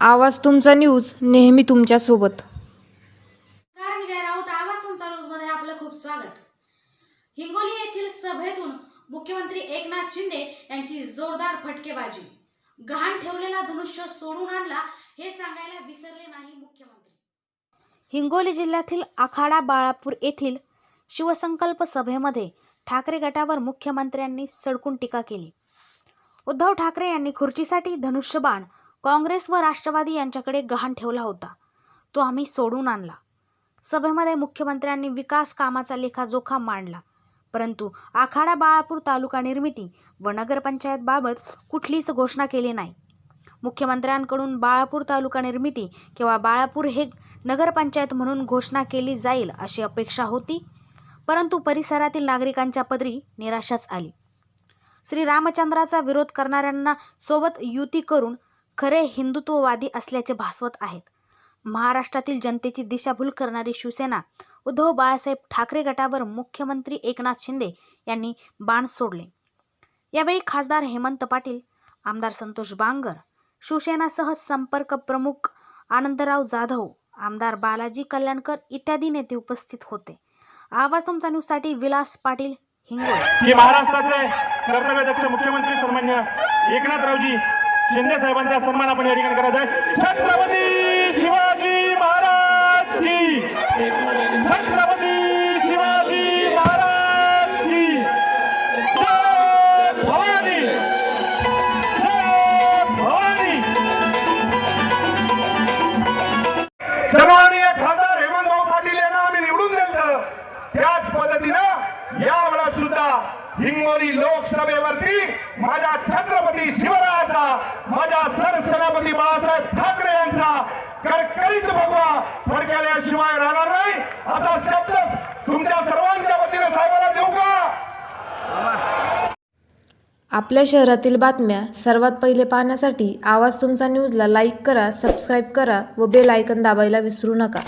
आवाज तुमचा न्यूज नेहमी तुमच्यासोबत. नमस्कार विजय राऊत आवाज तुमचा न्यूजमध्ये आपलं खूप स्वागत. हिंगोली येथील सभेतून मुख्यमंत्री एकनाथ शिंदे यांची जोरदार फटकेबाजी. गहाण ठेवलेला धनुष्य सोडून आणला हे सांगायला विसरले नाही मुख्यमंत्री. हिंगोली जिल्ह्यातील आखाडा बाळापूर येथील शिवसंकल्प सभेमध्ये ठाकरे गटावर मुख्यमंत्र्यांनी सडकून टीका केली. उद्धव ठाकरे यांनी खुर्चीसाठी धनुष्यबाण काँग्रेस व राष्ट्रवादी यांच्याकडे गहाण ठेवला होता. तो आम्ही सोडून आणला. सभेमध्ये मुख्यमंत्र्यांनी विकास कामाचा लेखाजोखा मांडला. परंतु आखाडा बाळापूर तालुका निर्मिती व नगरपंचायतबाबत कुठलीच घोषणा केली नाही. मुख्यमंत्र्यांकडून बाळापूर तालुका निर्मिती किंवा बाळापूर हे नगरपंचायत म्हणून घोषणा केली जाईल अशी अपेक्षा होती. परंतु परिसरातील नागरिकांच्या पदरी निराशाच आली. श्री रामचंद्राचा विरोध करणाऱ्यांना सोबत युती करून खरे हिंदुत्ववादी असल्याचे भासवत आहेत. महाराष्ट्रातील जनतेची दिशाभूल करणारी शिवसेना उद्धव बाळासाहेब ठाकरे गटावर मुख्यमंत्री एकनाथ शिंदे यांनी बाण सोडले. यावेळी खासदार हेमंत पाटील आमदार संतोष बांगर शिवसेनासह संपर्क प्रमुख आनंदराव जाधव आमदार बालाजी कल्याणकर इत्यादी नेते उपस्थित होते. आवाज तुमचा न्यूजसाठी विलास पाटील हिंगोली. महाराष्ट्राचे मुख्यमंत्री सन्मान्य एकनाथरावजी शिंदे साहेबांचा सन्मान आपण या ठिकाणी करायचा आहे. छत्रपती शिवाजी महाराज की. छत्रपती शिवाजी महाराज की. जय भवानी. जय भवानी. सन्माननीय खासदार हेमंतभाऊ पाटील यांना आम्ही निवडून दिलं त्याच पद्धतीनं यावेळा सुद्धा हिंगोली लोकसभेवरती माझ्या छत्रपती शिवरायाचा माझ्या सरसेनापती बाळासाहेब ठाकरे यांचा विचार करीत भगवा फडक्याल्याशिवाय राहणार नाही. असा शब्द तुमच्या सर्वांच्या वतीनं साहेबांना देऊ का? आपल्या शहरातील बातम्या सर्वात पहिले पाहण्यासाठी आवाज तुमचा न्यूजला लाईक करा सबस्क्राईब करा व बेल आयकन दाबायला विसरू नका.